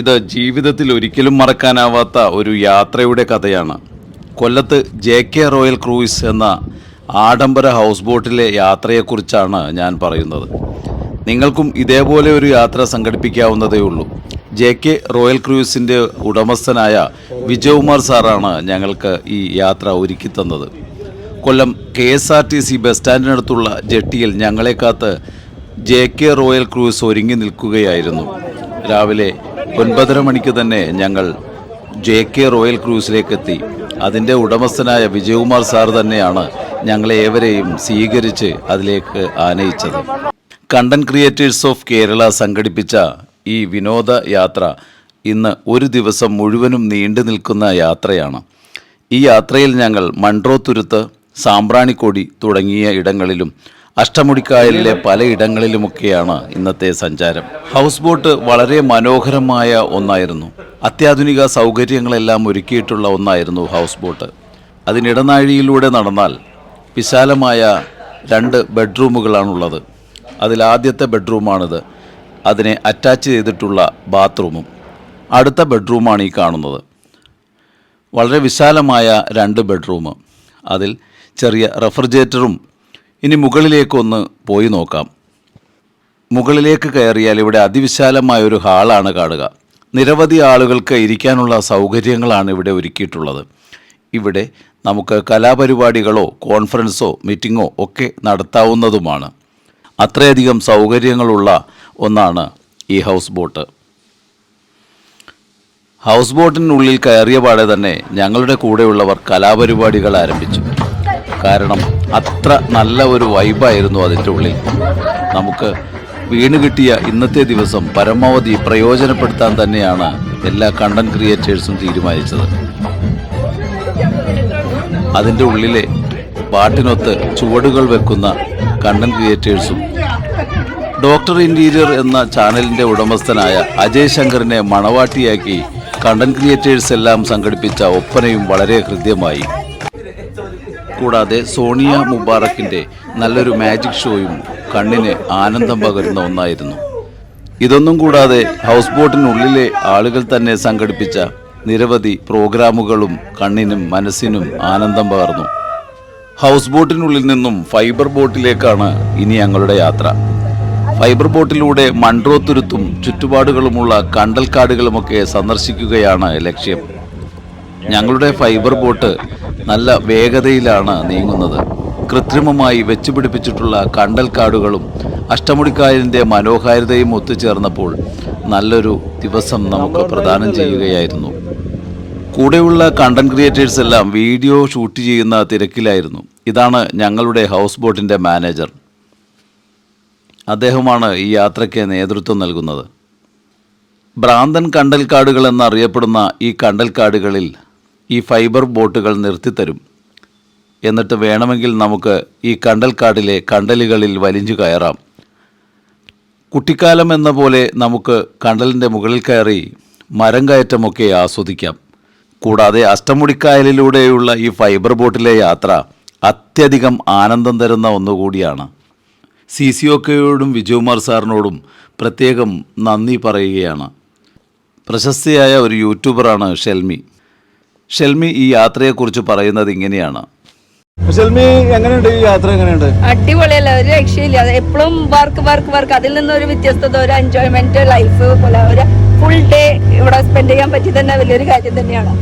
ഇത് ജീവിതത്തിൽ ഒരിക്കലും മറക്കാനാവാത്ത ഒരു യാത്രയുടെ കഥയാണ്. കൊല്ലത്ത് ജെ കെ റോയൽ ക്രൂയിസ് എന്ന ആഡംബര ഹൗസ് ബോട്ടിലെ യാത്രയെക്കുറിച്ചാണ് ഞാൻ പറയുന്നത്. നിങ്ങൾക്കും ഇതേപോലെ ഒരു യാത്ര സംഘടിപ്പിക്കാവുന്നതേ ഉള്ളൂ. ജെ കെ റോയൽ ക്രൂയിസിന്റെ ഉടമസ്ഥനായ വിജയകുമാർ സാറാണ് ഞങ്ങൾക്ക് ഈ യാത്ര ഒരുക്കി തന്നത്. Kollam K S R T C bus സ്റ്റാൻഡിനടുത്തുള്ള ജെട്ടിയിൽ ഞങ്ങളെ കാത്ത് ജെ കെ റോയൽ ക്രൂയിസ് ഒരുങ്ങി നിൽക്കുകയായിരുന്നു. രാവിലെ ഒൻപതര മണിക്ക് തന്നെ ഞങ്ങൾ ജെ കെ റോയൽ ക്രൂസിലേക്ക് എത്തി അതിന്റെ ഉടമസ്ഥനായ വിജയകുമാർ സാർ തന്നെയാണ് ഞങ്ങളെ ഏവരെയും സ്വീകരിച്ച് അതിലേക്ക് ആനയിച്ചത്. കണ്ടന്റ് ക്രിയേറ്റേഴ്സ് ഓഫ് കേരള സംഘടിപ്പിച്ച ഈ വിനോദ യാത്ര ഇന്ന് ഒരു ദിവസം മുഴുവനും നീണ്ടു നിൽക്കുന്ന യാത്രയാണ്. ഈ യാത്രയിൽ ഞങ്ങൾ മൺട്രോത്തുരുത്ത് സാമ്പ്രാണിക്കൊടി തുടങ്ങിയ ഇടങ്ങളിലും അഷ്ടമുടിക്കായലിലെ പലയിടങ്ങളിലുമൊക്കെയാണ് ഇന്നത്തെ സഞ്ചാരം. ഹൗസ് ബോട്ട് വളരെ മനോഹരമായ ഒന്നായിരുന്നു. അത്യാധുനിക സൗകര്യങ്ങളെല്ലാം ഒരുക്കിയിട്ടുള്ള ഒന്നായിരുന്നു ഹൗസ് ബോട്ട് അതിനിടനാഴിയിലൂടെ നടന്നാൽ വിശാലമായ രണ്ട് ബെഡ്റൂമുകളാണുള്ളത്. അതിലാദ്യത്തെ ബെഡ്റൂമാണിത്. അതിനെ അറ്റാച്ച് ചെയ്തിട്ടുള്ള ബാത്റൂമും. അടുത്ത ബെഡ്റൂമാണ് ഈ കാണുന്നത്. വളരെ വിശാലമായ രണ്ട് ബെഡ്റൂം. അതിൽ ചെറിയ റെഫ്രിജറേറ്ററും ഇനി മുകളിലേക്കൊന്ന് പോയി നോക്കാം. മുകളിലേക്ക് കയറിയാൽ ഇവിടെ അതിവിശാലമായ ഒരു ഹാളാണ് കാണുക. നിരവധി ആളുകൾക്ക് ഇരിക്കാനുള്ള സൗകര്യങ്ങളാണ് ഇവിടെ ഒരുക്കിയിട്ടുള്ളത്. ഇവിടെ നമുക്ക് കലാപരിപാടികളോ കോൺഫറൻസോ മീറ്റിങ്ങോ ഒക്കെ നടത്താവുന്നതുമാണ്. അത്രയധികം സൗകര്യങ്ങളുള്ള ഒന്നാണ് ഈ ഹൗസ് ബോട്ട്. ഹൗസ് ബോട്ടിനുള്ളിൽ കയറിയ പാടെ തന്നെ ഞങ്ങളുടെ കൂടെയുള്ളവർ കലാപരിപാടികൾ ആരംഭിച്ചു. കാരണം അത്ര നല്ല ഒരു വൈബായിരുന്നു അതിന്റെ ഉള്ളിൽ. നമുക്ക് വീണ് കിട്ടിയ ഇന്നത്തെ ദിവസം പരമാവധി പ്രയോജനപ്പെടുത്താൻ തന്നെയാണ് എല്ലാ കണ്ടന്റ് ക്രിയേറ്റേഴ്സും തീരുമാനിച്ചത്. അതിന്റെ ഉള്ളിലെ പാട്ടിനൊത്ത് ചുവടുകൾ വെക്കുന്ന കണ്ടന്റ് ക്രിയേറ്റേഴ്സും ഡോക്ടർ ഇന്റീരിയർ എന്ന ചാനലിന്റെ ഉടമസ്ഥനായ അജയ് ശങ്കറിനെ മണവാട്ടിയാക്കി കണ്ടന്റ് ക്രിയേറ്റേഴ്സ് എല്ലാം സംഘടിപ്പിച്ച ഒപ്പനയും വളരെ ഹൃദ്യമായി. കൂടാതെ സോണിയ മുബാറക്കിന്റെ നല്ലൊരു മാജിക് ഷോയും കണ്ണിന് ആനന്ദം പകരുന്ന ഒന്നായിരുന്നു. ഇതൊന്നും കൂടാതെ ഹൗസ് ബോട്ടിനുള്ളിലെ ആളുകൾ തന്നെ സംഘടിപ്പിച്ച നിരവധി പ്രോഗ്രാമുകളും കണ്ണിനും മനസ്സിനും ആനന്ദം പകർന്നു. ഹൗസ് ബോട്ടിനുള്ളിൽ നിന്നും ഫൈബർ ബോട്ടിലേക്കാണ് ഇനി ഞങ്ങളുടെ യാത്ര. ഫൈബർ ബോട്ടിലൂടെ മൺട്രോത്തുരുത്തും ചുറ്റുപാടുകളുമുള്ള കണ്ടൽക്കാടുകളുമൊക്കെ സന്ദർശിക്കുകയാണ് ലക്ഷ്യം. ഞങ്ങളുടെ ഫൈബർ ബോട്ട് നല്ല വേഗതയിലാണ് നീങ്ങുന്നത്. കൃത്രിമമായി വെച്ചുപിടിപ്പിച്ചിട്ടുള്ള കണ്ടൽക്കാടുകളും അഷ്ടമുടിക്കായലിന്റെ മനോഹാരിതയും ഒത്തുചേർന്നപ്പോൾ നല്ലൊരു ദിവസം നമുക്ക് പ്രദാനം ചെയ്യുകയായിരുന്നു. കൂടെയുള്ള കണ്ടന്റ് ക്രിയേറ്റേഴ്സ് എല്ലാം വീഡിയോ ഷൂട്ട് ചെയ്യുന്ന തിരക്കിലായിരുന്നു. ഇതാണ് ഞങ്ങളുടെ ഹൗസ് ബോട്ടിന്റെ മാനേജർ അദ്ദേഹമാണ് ഈ യാത്രയ്ക്ക് നേതൃത്വം നൽകുന്നത്. ഭ്രാന്തൻ കണ്ടൽക്കാടുകൾ എന്നറിയപ്പെടുന്ന ഈ കണ്ടൽക്കാടുകളിൽ ഈ ഫൈബർ ബോട്ടുകൾ നിർത്തിത്തരും. എന്നിട്ട് വേണമെങ്കിൽ നമുക്ക് ഈ കണ്ടൽക്കാടിലെ കണ്ടലുകളിൽ വലിഞ്ഞു കയറാം. കുട്ടിക്കാലം എന്ന പോലെ നമുക്ക് കണ്ടലിന്റെ മുകളിൽ കയറി മരം കയറ്റമൊക്കെ ആസ്വദിക്കാം. കൂടാതെ അഷ്ടമുടിക്കായലിലൂടെയുള്ള ഈ ഫൈബർ ബോട്ടിലെ യാത്ര അത്യധികം ആനന്ദം തരുന്ന ഒന്നുകൂടിയാണ്. സി സി ഒക്കെയോടും വിജയകുമാർ സാറിനോടും പ്രത്യേകം നന്ദി പറയുകയാണ്. പ്രശസ്തിയായ ഒരു യൂട്യൂബറാണ് ഷെൽമി. ഷെൽമി ഈ യാത്രയെക്കുറിച്ച് പറയുന്നത് ഇങ്ങനെയാണ്. ഷെൽമി എങ്ങനെയുണ്ട് ഈ യാത്ര? എങ്ങനെയുണ്ട്? അടിപൊളിയല്ല ഒരു രക്ഷയില്ല. എപ്പോഴും വർക്ക് വർക്ക് വർക്ക്. അതിൽ നിന്ന് ഒരു വ്യത്യസ്തത ഒരു എൻജോയ്മെന്റ് ലൈഫ് പോലെ ഒരു ഫുൾ ഡേ ഇവിടെ സ്പെൻഡ് ചെയ്യാൻ പറ്റി തന്നെ വലിയൊരു കാര്യം തന്നെയാണ്.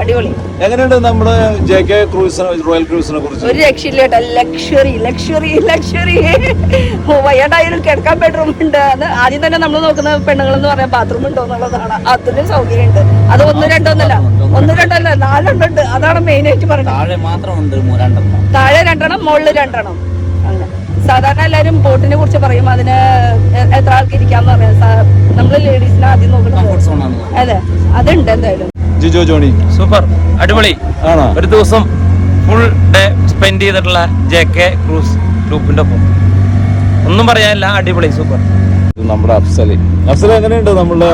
അടിപൊളി. എങ്ങനെയുണ്ട് നമ്മുടെ ജെ കെ ക്രൂസിനെ റോയൽ ക്രൂസിനെ കുറിച്ച്? ഒരു രക്ഷയില്ല കേട്ടോ. ലക്ഷറി ലക്ഷറി ലക്ഷറി വയ്യാണ്ടായാലും കിടക്കാൻ ബെഡ്റൂം ഉണ്ട്. അത് ആദ്യം തന്നെ നമ്മൾ നോക്കുന്ന പെണ്ണുങ്ങൾ എന്ന് പറയാൻ ബാത്റൂം ഉണ്ടോ എന്നുള്ളതാണ്. അതിന് സൗകര്യം ഉണ്ട് അത് ഒന്ന് രണ്ടോന്നല്ല. ഒന്ന് രണ്ടല്ല നാലെണ്ണം ഉണ്ട് അതാണ് മെയിൻ ആയിട്ട് പറയുന്നത്. താഴെ മാത്രമുണ്ട് താഴെ രണ്ടെണ്ണം മുകളിൽ രണ്ടെണ്ണം. അങ്ങനെ. സാധാരണ എല്ലാരും ബോട്ടിനെ കുറിച്ച് പറയും അതിന് എത്ര ആൾക്ക് ഇരിക്കാന്ന് പറയാം. നമ്മൾ ലേഡീസിനെ ആദ്യം നോക്കണം അതെ. അതുണ്ട് എന്തായാലും. ജിജോ ജോണി. സൂപ്പർ. അടിപൊളി. ആണോ? ഒരു ദിവസം ഫുൾ ഡേ സ്പെൻഡ് ചെയ്തിട്ടുള്ള ജെ കെ ക്രൂസ് ഗ്രൂപ്പിന്റെ ഒപ്പം. ഒന്നും പറയാനില്ല അടിപൊളി സൂപ്പർ. നമ്മുടെ അഫ്സൽ അഫ്സൽ എങ്ങനെയുണ്ട് നമ്മുടെ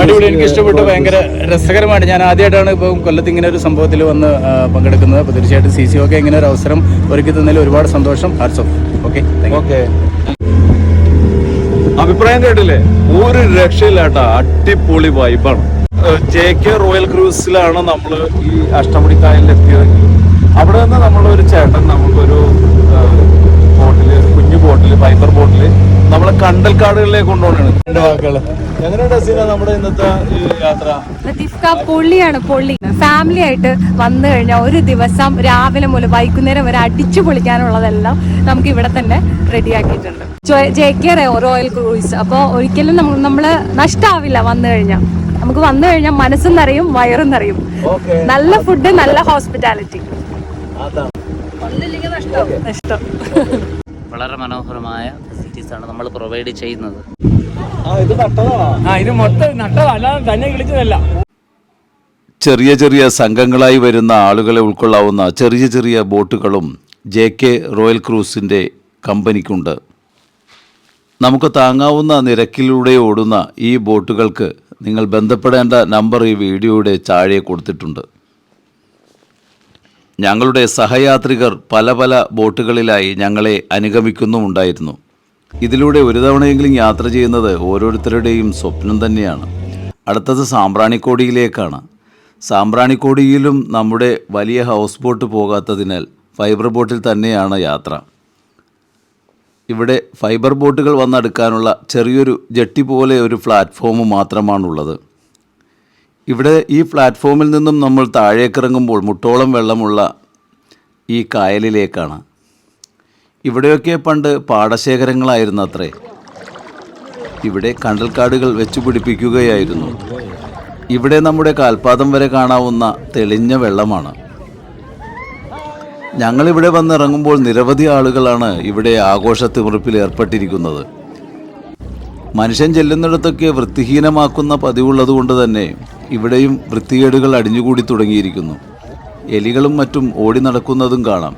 അടിപൊളി എനിക്ക് ഇഷ്ടപ്പെട്ടു. ഭയങ്കര രസകരമാണ് ഞാൻ ആദ്യമായിട്ടാണ് ഇപ്പോൾ കൊല്ലത്ത് ഇങ്ങനെ ഒരു സംഭവത്തിൽ വന്ന് പങ്കെടുക്കുന്നത്. അപ്പോൾ തീർച്ചയായിട്ടും സി സി ഒക്കെ ഇങ്ങനെ ഒരു അവസരം ഒരുക്കി തന്നതിൽ ഒരുപാട് സന്തോഷം ഹാർട്സ് ഓഫ് ഓക്കെ ഓക്കെ അഭിപ്രായം കേട്ടില്ലേ? ഒരു രക്ഷയില്ലാട്ട അടിപൊളി വൈബാണ് ജെ കെ റോയൽ ക്രൂസിലാണ് നമ്മൾ ഈ അഷ്ടമുടിക്കായലിൽ കായലിലെത്തിയതെങ്കിൽ അവിടെ നിന്ന് നമ്മളൊരു ചേട്ടൻ നമുക്കൊരു ബോട്ടിൽ കുഞ്ഞു ബോട്ടിൽ ഫൈബർ ബോട്ടിൽ നമ്മളെ കണ്ടൽക്കാടുകളിലേക്ക് കൊണ്ടുപോകണാണ് രണ്ട് എങ്ങനെയുണ്ട് നമ്മുടെ ഇന്നത്തെ ഈ യാത്ര? ലത്തീഫ്ക പൊള്ളിയാണ് പൊള്ളി. ഫാമിലി ആയിട്ട് വന്നു കഴിഞ്ഞാൽ ഒരു ദിവസം രാവിലെ മുതൽ വൈകുന്നേരം വരെ അടിച്ചു പൊളിക്കാനുള്ളതെല്ലാം നമുക്ക് ഇവിടെ തന്നെ റെഡിയാക്കിയിട്ടുണ്ട്. ജെ കെ റോയൽ ക്രൂയിസ് അപ്പോൾ ഒരിക്കലും നമ്മൾ നമ്മൾ നഷ്ടാവില്ല വന്നു കഴിഞ്ഞാൽ. നമുക്ക് വന്നു കഴിഞ്ഞാൽ മനസ്സും നിറയും വയറും നിറയും. നല്ല ഫുഡ് നല്ല ഹോസ്പിറ്റാലിറ്റി നഷ്ടം. വളരെ മനോഹരമായ ഫെസിലിറ്റീസ് ആണ് നമ്മൾ പ്രൊവൈഡ് ചെയ്യുന്നത്. ആ ഇത് നട്ടതാണോ ആ ഇത് മൊത്തം അല്ലാതെ തന്നെ കിളിച്ചതല്ല. ചെറിയ ചെറിയ സംഘങ്ങളായി വരുന്ന ആളുകളെ ഉൾക്കൊള്ളാവുന്ന ചെറിയ ചെറിയ ബോട്ടുകളും ജെ കെ റോയൽ ക്രൂസിന്റെ കമ്പനിക്കുണ്ട്. നമുക്ക് താങ്ങാവുന്ന നിരക്കിലൂടെ ഓടുന്ന ഈ ബോട്ടുകൾക്ക് നിങ്ങൾ ബന്ധപ്പെടേണ്ട നമ്പർ ഈ വീഡിയോയുടെ താഴെ കൊടുത്തിട്ടുണ്ട്. ഞങ്ങളുടെ സഹയാത്രികർ പല പല ബോട്ടുകളിലായി ഞങ്ങളെ അനുഗമിക്കുന്നുമുണ്ടായിരുന്നു. ഇതിലൂടെ ഒരു തവണയെങ്കിലും യാത്ര ചെയ്യുന്നത് ഓരോരുത്തരുടെയും സ്വപ്നം തന്നെയാണ്. അടുത്തത് സാമ്പ്രാണിക്കോടിയിലേക്കാണ്. സാമ്പ്രാണിക്കോടിയിലും നമ്മുടെ വലിയ ഹൗസ് ബോട്ട് പോകാത്തതിനാൽ ഫൈബർ ബോട്ടിൽ തന്നെയാണ് യാത്ര. ഇവിടെ ഫൈബർ ബോട്ടുകൾ വന്നെടുക്കാനുള്ള ചെറിയൊരു ജെട്ടി പോലെ ഒരു പ്ലാറ്റ്ഫോം മാത്രമാണുള്ളത്. ഇവിടെ ഈ പ്ലാറ്റ്ഫോമിൽ നിന്നും നമ്മൾ താഴേക്കിറങ്ങുമ്പോൾ മുട്ടോളം വെള്ളമുള്ള ഈ കായലിലേക്കാണ്. ഇവിടെയൊക്കെ പണ്ട് പാടശേഖരങ്ങളായിരുന്നു അത്രേ ഇവിടെ കണ്ടൽക്കാടുകൾ വെച്ചു പിടിപ്പിക്കുകയായിരുന്നു. ഇവിടെ നമ്മുടെ കാൽപാദം വരെ കാണാവുന്ന തെളിഞ്ഞ വെള്ളമാണ്. ഞങ്ങളിവിടെ വന്നിറങ്ങുമ്പോൾ നിരവധി ആളുകളാണ് ഇവിടെ ആഘോഷത്തിമുറിപ്പിൽ ഏർപ്പെട്ടിരിക്കുന്നത്. മനുഷ്യൻ ചെല്ലുന്നിടത്തൊക്കെ വൃത്തിഹീനമാക്കുന്ന പതിവുള്ളതുകൊണ്ട് തന്നെ ഇവിടെയും വൃത്തികേടുകൾ അടിഞ്ഞുകൂടി തുടങ്ങിയിരിക്കുന്നു. എലികളും മറ്റും ഓടി നടക്കുന്നതും കാണാം.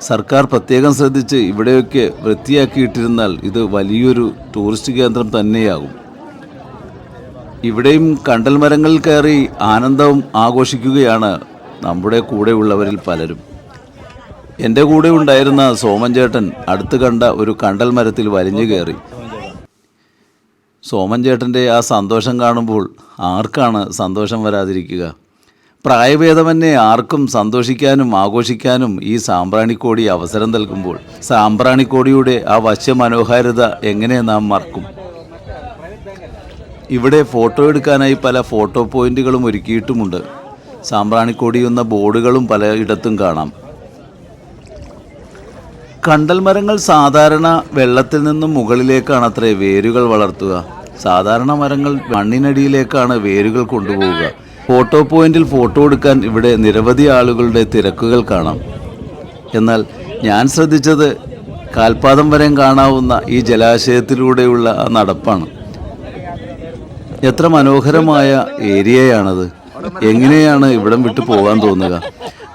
സർക്കാർ പ്രത്യേകം ശ്രദ്ധിച്ച് ഇവിടെയൊക്കെ വൃത്തിയാക്കിയിട്ടിരുന്നാൽ ഇത് വലിയൊരു ടൂറിസ്റ്റ് കേന്ദ്രം തന്നെയാകും. ഇവിടെയും കണ്ടൽ മരങ്ങളിൽ കയറി ആനന്ദവും ആഘോഷിക്കുകയാണ് നമ്മുടെ കൂടെയുള്ളവരിൽ പലരും. എന്റെ കൂടെ ഉണ്ടായിരുന്ന സോമൻ ചേട്ടൻ അടുത്ത് കണ്ട ഒരു കണ്ടൽ മരത്തിൽ വലിഞ്ഞു കയറി. സോമൻ ചേട്ടന്റെ ആ സന്തോഷം കാണുമ്പോൾ ആർക്കാണ് സന്തോഷം വരാതിരിക്കുക? പ്രായഭേദമന്നെ ആർക്കും സന്തോഷിക്കാനും ആഘോഷിക്കാനും ഈ സാമ്പ്രാണിക്കോടി അവസരം നൽകുമ്പോൾ സാമ്പ്രാണിക്കോടിയുടെ ആ വശ്യ മനോഹാരിത എങ്ങനെ നാം മറക്കും? ഇവിടെ ഫോട്ടോ എടുക്കാനായി പല ഫോട്ടോ പോയിന്റുകളും ഒരുക്കിയിട്ടുമുണ്ട്. സാമ്പ്രാണിക്കോടി എന്ന ബോർഡുകളും പലയിടത്തും കാണാം. കണ്ടൽ മരങ്ങൾ സാധാരണ വെള്ളത്തിൽ നിന്നും മുകളിലേക്കാണ് അത്രേ വേരുകൾ വളർത്തുക. സാധാരണ മരങ്ങൾ മണ്ണിനടിയിലേക്കാണ് വേരുകൾ കൊണ്ടുപോവുക. ഫോട്ടോ പോയിന്റിൽ ഫോട്ടോ എടുക്കാൻ ഇവിടെ നിരവധി ആളുകളുടെ തിരക്കുകൾ കാണാം. എന്നാൽ ഞാൻ ശ്രദ്ധിച്ചത് കാൽപാദം വരെ കാണാവുന്ന ഈ ജലാശയത്തിലൂടെയുള്ള ആ നടപ്പാണ്. എത്ര മനോഹരമായ ഏരിയയാണത്. എങ്ങനെയാണ് ഇവിടം വിട്ടു പോകാൻ തോന്നുക?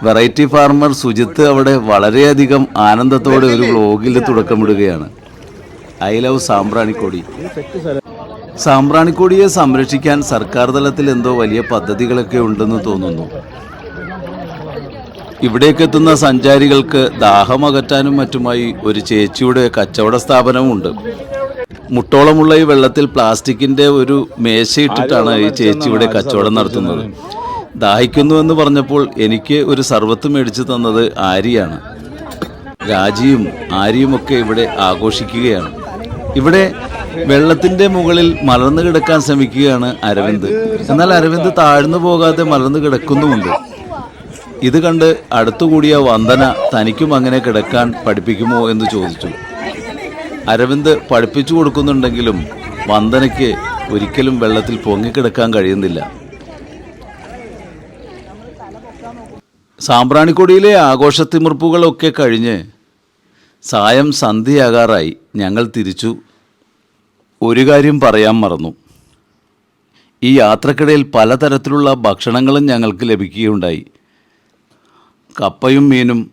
വെറൈറ്റി ഫാർമർ സുജിത്ത് അവിടെ വളരെയധികം ആനന്ദത്തോടെ ഒരു വ്ലോഗിൽ തുടക്കമിടുകയാണ്. I love Sambranikodi. സാമ്പ്രാണിക്കൊടിയെ സംരക്ഷിക്കാൻ സർക്കാർ തലത്തിൽ എന്തോ വലിയ പദ്ധതികളൊക്കെ ഉണ്ടെന്ന് തോന്നുന്നു. ഇവിടേക്ക് എത്തുന്ന സഞ്ചാരികൾക്ക് ദാഹമകറ്റാനും മറ്റുമായി ഒരു ചേച്ചിയുടെ കച്ചവട സ്ഥാപനമുണ്ട് മുട്ടോളമുള്ള ഈ വെള്ളത്തിൽ പ്ലാസ്റ്റിക്കിന്റെ ഒരു മേശയിട്ടിട്ടാണ് ഈ ചേച്ചിയുടെ കച്ചവടം നടത്തുന്നത്. ദാഹിക്കുന്നു എന്ന് പറഞ്ഞപ്പോൾ എനിക്ക് ഒരു സർവത്ത് മേടിച്ചു തന്നത് ആരിയാണ് രാജിയും ആരിയുമൊക്കെ ഇവിടെ ആഘോഷിക്കുകയാണ്. ഇവിടെ വെള്ളത്തിന്റെ മുകളിൽ മലർന്നു കിടക്കാൻ ശ്രമിക്കുകയാണ് അരവിന്ദ്. എന്നാൽ അരവിന്ദ് താഴ്ന്നു പോകാതെ മലർന്നു കിടക്കുന്നുമുണ്ട്. ഇത് കണ്ട് അടുത്തുകൂടിയ വന്ദന തനിക്കും അങ്ങനെ കിടക്കാൻ പഠിപ്പിക്കുമോ എന്ന് ചോദിച്ചു. അരവിന്ദ് പഠിപ്പിച്ചു കൊടുക്കുന്നുണ്ടെങ്കിലും വന്ദനയ്ക്ക് ഒരിക്കലും വെള്ളത്തിൽ പൊങ്ങിക്കിടക്കാൻ കഴിയുന്നില്ല. സാമ്പ്രാണിക്കൊടിയിലെ ആഘോഷത്തിമിർപ്പുകളൊക്കെ കഴിഞ്ഞ് സായം സന്ധ്യയാകാറായി. ഞങ്ങൾ തിരിച്ചു. ഒരു കാര്യം പറയാൻ മറന്നു. ഈ യാത്രക്കിടയിൽ പലതരത്തിലുള്ള ഭക്ഷണങ്ങളും ഞങ്ങൾക്ക് ലഭിക്കുകയുണ്ടായി. കപ്പയും മീനും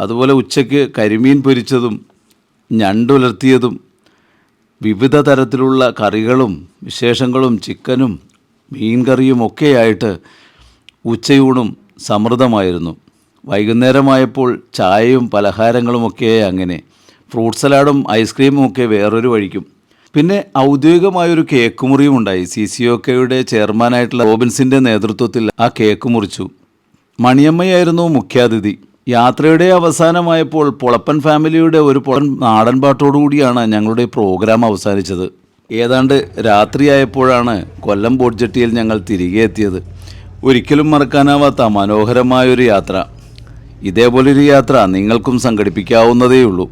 അതുപോലെ ഉച്ചയ്ക്ക് കരിമീൻ പൊരിച്ചതും ഞണ്ടുലർത്തിയതും വിവിധ തരത്തിലുള്ള കറികളും വിശേഷങ്ങളും ചിക്കനും മീൻ കറിയും ഒക്കെയായിട്ട് ഉച്ചയൂണും സമൃദ്ധമായിരുന്നു. വൈകുന്നേരമായപ്പോൾ ചായയും പലഹാരങ്ങളുമൊക്കെ അങ്ങനെ. ഫ്രൂട്ട് സലാഡും ഐസ്ക്രീമും ഒക്കെ വേറൊരു വഴിക്കും. പിന്നെ ഔദ്യോഗികമായൊരു കേക്ക് മുറിയും ഉണ്ടായി. സി സി ഒ കെയുടെ ചെയർമാനായിട്ടുള്ള റോബിൻസിന്റെ നേതൃത്വത്തിൽ ആ കേക്ക് മുറിച്ചു. മണിയമ്മയായിരുന്നു മുഖ്യാതിഥി. യാത്രയുടെ അവസാനമായപ്പോൾ പൊളപ്പൻ ഫാമിലിയുടെ ഒരു പൊളൻ നാടൻ പാട്ടോടുകൂടിയാണ് ഞങ്ങളുടെ പ്രോഗ്രാം അവസാനിച്ചത്. ഏതാണ്ട് രാത്രിയായപ്പോഴാണ് കൊല്ലം ബോട്ട് ജെട്ടിയിൽ ഞങ്ങൾ തിരികെ എത്തിയത്. ഒരിക്കലും മറക്കാനാവാത്ത മനോഹരമായൊരു യാത്ര. ഇതേപോലൊരു യാത്ര നിങ്ങൾക്കും സംഘടിപ്പിക്കാവുന്നതേയുള്ളൂ.